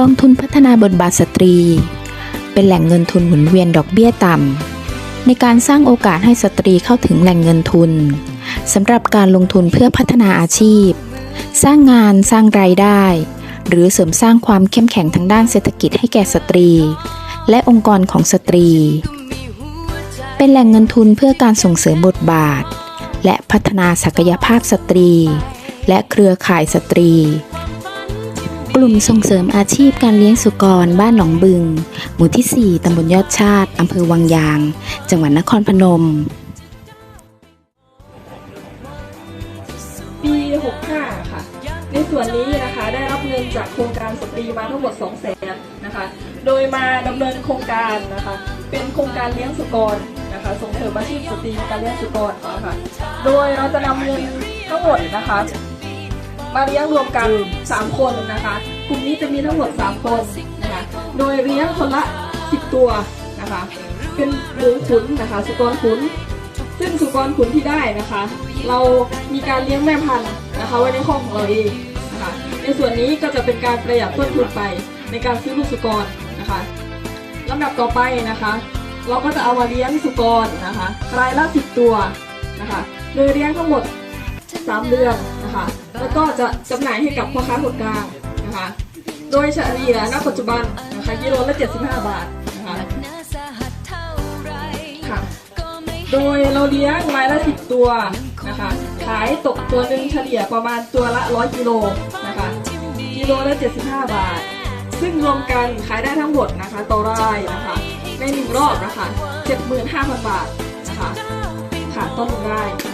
กองทุนพัฒนาบทบาทสตรี เป็นแหล่งเงินทุนหมุนเวียนดอกเบี้ยต่ำในการสร้างโอกาสให้สตรีเข้าถึงแหล่งเงินทุนสำหรับการลงทุนเพื่อพัฒนาอาชีพ สร้างงานสร้างรายได้ หรือเสริมสร้างความเข้มแข็งทางด้านเศรษฐกิจให้แก่สตรี และองค์กรของสตรี เป็นแหล่งเงินทุนเพื่อการส่งเสริมบทบาท และพัฒนาศักยภาพสตรี และเครือข่ายสตรี กลุ่มส่งเสริมอาชีพการเลี้ยงสุกรบ้านหนองบึง หมู่ที่ 4 ตำบลยอดชาติ อำเภอวังยาง จังหวัดนครพนม ปี 65 ค่ะ ในส่วนนี้นะคะได้รับเงินจากโครงการสตรีมาทั้งหมด 2 แสนนะคะ โดยมาดำเนินโครงการนะคะ เป็นโครงการเลี้ยงสุกรนะคะ ส่งเสริมอาชีพสตรีการเลี้ยงสุกรนะคะ โดยเราจะนำเงินทั้งหมดนะคะ มาเลี้ยงรวมกัน 3 คนนะคะกลุ่มนี้จะมีทั้งหมด 3 คนนะคะโดยเลี้ยงคนละ 10 ตัวนะคะ เป็นหมูขุนนะคะ สุกรขุน ซึ่งสุกรขุนที่ได้นะคะ เรามีการเลี้ยงแม่พันธุ์นะคะไว้ในห้องของเราเองนะคะ ในส่วนนี้ก็จะเป็นการประหยัดต้นทุนไปในการซื้อลูกสุกรนะคะลำดับต่อไปนะคะ เราก็จะเอามาเลี้ยงสุกรนะคะรายละสิบตัวนะคะ โดยเลี้ยงทั้งหมด 3เดือนนะคะ แล้วก็จะจำหน่ายให้กับพ่อค้าคนกลางนะคะ โดยเฉลี่ยณปัจจุบันนะคะกิโลละ75 บาทนะคะค่ะโดยเราเลี้ยงไม้ละสิบตัวนะคะ ขายตกตัวหนึ่งเฉลี่ยประมาณตัวละร้อยกิโลนะคะกิโลละ75 บาท ซึ่งรวมกันขายได้ทั้งหมดนะคะต่อรายนะคะ ในหนึ่งรอบนะคะ 75,000 บาทนะคะค่ะต่อหนึ่งรายนะ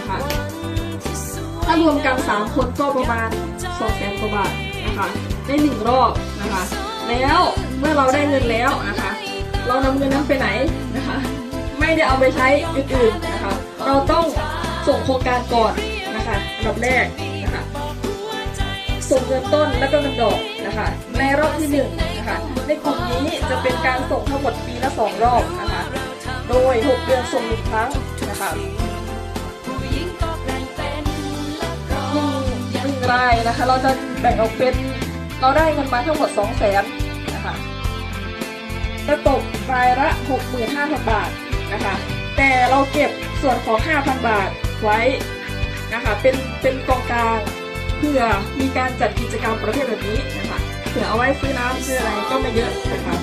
คะ ถ้ารวมกัน 3 คนก็ประมาณ2แสนกว่าบาทนะคะในหนึ่งรอบนะคะ แล้วเมื่อเราได้เงินแล้วนะคะ เรานำเงินนั้นไปไหนนะคะ ไม่ได้เอาไปใช้อื่นๆนะคะ เราต้องส่งโครงการก่อนนะคะอันดับแรกนะคะส่งเงินต้นและก็เงินดอกนะคะ ในรอบที่หนึ่งนะคะในกลุ่มนี้จะเป็นการส่งทั้งหมดปีละสองรอบนะคะ โดย 6 เดือนส่งหนึ่งครั้งนะคะ รายนะคะ เราจะแบ่งออกเป็นเราได้เงินมาทั้งหมด2 0 0แสนนะคะจะตกรายละ 65,000 บาทนะคะ แต่เราเก็บส่วนของ 5,000 บาทไว้นะคะเป็นเป็นกองกลางเพื่อมีการจัดกิจกรรมประเภทแบบนี้นะคะเผื่อเอาไว้ซื้อน้ำซื้ออะไรก็ไม่เยอะนะคะ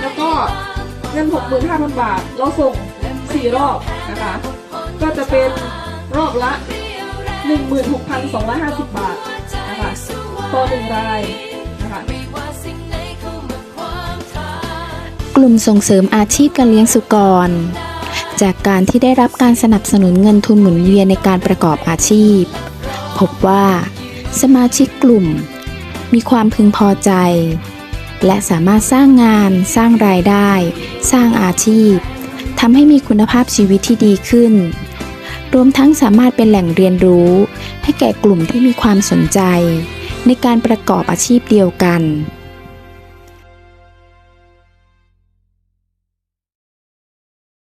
แล้วก็เงิน 65,000 บาท เราส่ง 4 รอบนะคะ ก็จะเป็นรอบละ 16,250 บาทนะคะต่อหนึ่งรายนะคะกลุ่มส่งเสริมอาชีพการเลี้ยงสุกร จากการที่ได้รับการสนับสนุนเงินทุนหมุนเวียนในการประกอบอาชีพ พบว่า สมาชิกกลุ่ม มีความพึงพอใจ และสามารถสร้างงาน สร้างรายได้ สร้างอาชีพทำให้มีคุณภาพชีวิตที่ดีขึ้น รวมทั้งสามารถเป็นแหล่งเรียนรู้ ให้แก่กลุ่มที่มีความสนใจ ในการประกอบอาชีพเดียวกัน